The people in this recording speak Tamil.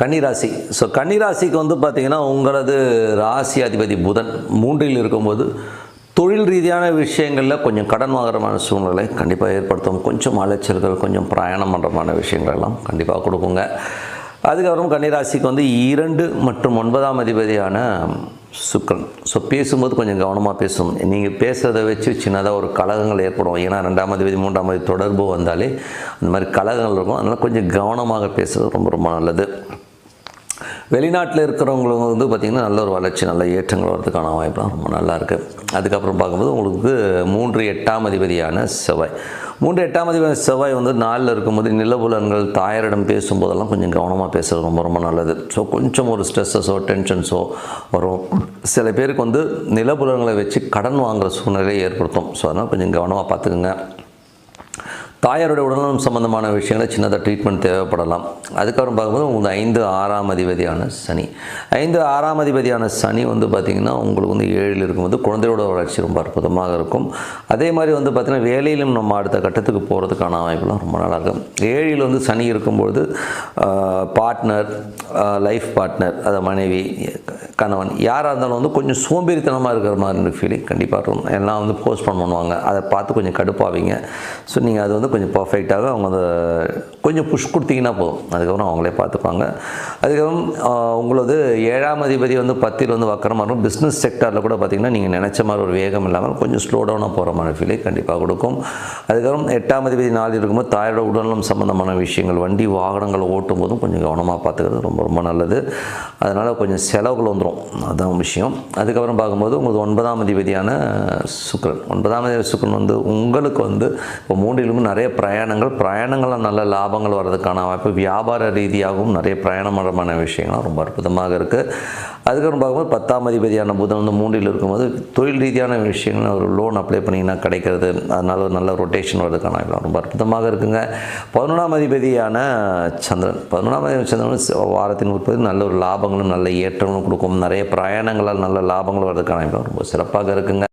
கன்னிராசி. ஸோ கன்னிராசிக்கு வந்து பார்த்திங்கன்னா உங்களது ராசி அதிபதி புதன் மூன்றில் இருக்கும்போது தொழில் ரீதியான விஷயங்களில் கொஞ்சம் கடன் வாங்குறமான சூழ்நிலை கண்டிப்பாக ஏற்படுத்தும். கொஞ்சம் அலைச்சல்கள் கொஞ்சம் பிரயாணம் பண்ணுறமான விஷயங்களெல்லாம் கண்டிப்பாக கொடுக்குங்க. அதுக்கப்புறம் கன்னிராசிக்கு வந்து இரண்டு மற்றும் ஒன்பதாம் அதிபதியான சுக்கரன். ஸோ பேசும்போது கொஞ்சம் கவனமாக பேசும். நீங்கள் பேசுகிறத வச்சு சின்னதாக ஒரு கழகங்கள் ஏற்படும். ஏன்னா ரெண்டாம் அதிபதி மூன்றாம் அதிபதி தொடர்பு வந்தாலே அந்த மாதிரி கழகங்கள் இருக்கும். அதனால் கொஞ்சம் கவனமாக பேசுகிறது ரொம்ப ரொம்ப நல்லது. வெளிநாட்டில் இருக்கிறவங்களுக்கு வந்து பார்த்திங்கன்னா நல்ல ஒரு வளர்ச்சி நல்ல ஏற்றங்கள் வரதுக்கான வாய்ப்புலாம் ரொம்ப நல்லா இருக்குது அதுக்கப்புறம் பார்க்கும்போது உங்களுக்கு மூன்று எட்டாம் அதிபதியான செவ்வாய். மூன்று எட்டாம் அதிபதி செவ்வாய் வந்து நாளில் இருக்கும்போது நிலபுலன்கள் தாயாரிடம் பேசும்போதெல்லாம் கொஞ்சம் கவனமாக பேசுகிறது ரொம்ப ரொம்ப நல்லது. ஸோ கொஞ்சம் ஒரு ஸ்ட்ரெஸ்ஸஸோ டென்ஷன்ஸோ வரும். சில பேருக்கு வந்து நிலபுலன்களை வச்சு கடன் வாங்குகிற சூழ்நிலையை ஏற்படுத்தும். ஸோ அதனால் கொஞ்சம் கவனமாக பார்த்துக்குங்க. தாயாருடைய உடல்நலம் சம்பந்தமான விஷயங்களை சின்னதாக ட்ரீட்மெண்ட் தேவைப்படலாம். அதுக்கப்புறம் பார்க்கும்போது உங்களுக்கு ஐந்து ஆறாம் அதிபதியான சனி. ஐந்து ஆறாம் அதிபதியான சனி வந்து பார்த்திங்கன்னா உங்களுக்கு வந்து ஏழில் இருக்கும்போது குழந்தையோட வளர்ச்சி ரொம்ப அற்புதமாக இருக்கும். அதே மாதிரி வந்து பார்த்திங்கன்னா வேலையிலும் நம்ம அடுத்த கட்டத்துக்கு போகிறதுக்கான வாய்ப்புலாம் ரொம்ப நல்லாயிருக்கும். ஏழில் வந்து சனி இருக்கும்பொழுது பார்ட்னர் லைஃப் பார்ட்னர் அதை மனைவி கணவன். யாராக இருந்தாலும் வந்து கொஞ்சம் சோம்பேறித்தனமாக இருக்கிற மாதிரி ஃபீலிங் கண்டிப்பாக இருக்கும். எல்லாம் வந்து போஸ்ட் பண்ணுவாங்க. அதை பார்த்து கொஞ்சம் கடுப்பாவீங்க. ஸோ நீங்கள் அது வந்து கொஞ்சம் பர்ஃபெக்டாக அவங்க அதை கொஞ்சம் புஷ் கொடுத்தீங்கன்னா போதும். அதுக்கப்புறம் அவங்களே பார்த்துப்பாங்க. அதுக்கப்புறம் உங்களது ஏழாம் அதிபதி வந்து பத்தில் வந்து வக்கரமாக இருக்கும். பிஸ்னஸ் செக்டாரில் கூட பார்த்திங்கன்னா நீங்கள் நினச்ச மாதிரி ஒரு வேகம் இல்லாமல் கொஞ்சம் ஸ்லோ டவுனாக போகிற மாதிரி ஃபீலிங் கண்டிப்பாக கொடுக்கும். அதுக்கப்புறம் எட்டாம் அதிபதி நாள் இருக்கும்போது தாயோட உடல்நலம் சம்மந்தமான விஷயங்கள் வண்டி வாகனங்கள் ஓட்டும் போதும் கொஞ்சம் கவனமாக பார்த்துக்கிறது ரொம்ப ரொம்ப நல்லது. அதனால் கொஞ்சம் செலவுகள் வந்துடும் அதுதான் விஷயம். அதுக்கப்புறம் பார்க்கும்போது உங்களுக்கு ஒன்பதாம் அதிபதியான சுக்கரன் ஒன்பதாம் அதிபதி சுக்கரன் வந்து உங்களுக்கு வந்து இப்போ மூன்றிலும் நிறைய பிரயாணங்கள் பிரயாணங்களில் நல்ல லாபங்கள் வர்றதுக்கான வாய்ப்பு வியாபார ரீதியாகவும் நிறைய பிரயாணமான விஷயங்கள்லாம் ரொம்ப அற்புதமாக இருக்குது அதுக்கப்புறம் பார்க்கும்போது பத்தாம் அதிபதியான புதன் வந்து மூன்றில் இருக்கும்போது தொழில் ரீதியான விஷயங்கள் ஒரு லோன் அப்ளை பண்ணிங்கன்னா கிடைக்கிறது. அதனால் ஒரு நல்ல ரொட்டேஷன் வர்றதுக்கான ரொம்ப அற்புதமாக இருக்குங்க. பதினொன்றாம் அதிபதியான சந்திரன். பதினொன்றாம் அதிபதி சந்திரன் வாரத்தின் உற்பத்தி நல்ல ஒரு லாபங்களும் நல்ல ஏற்றங்களும் கொடுக்கும். நிறைய பிரயாணங்களால் நல்ல லாபங்கள் வர்றதுக்கான ரொம்ப சிறப்பாக இருக்குங்க.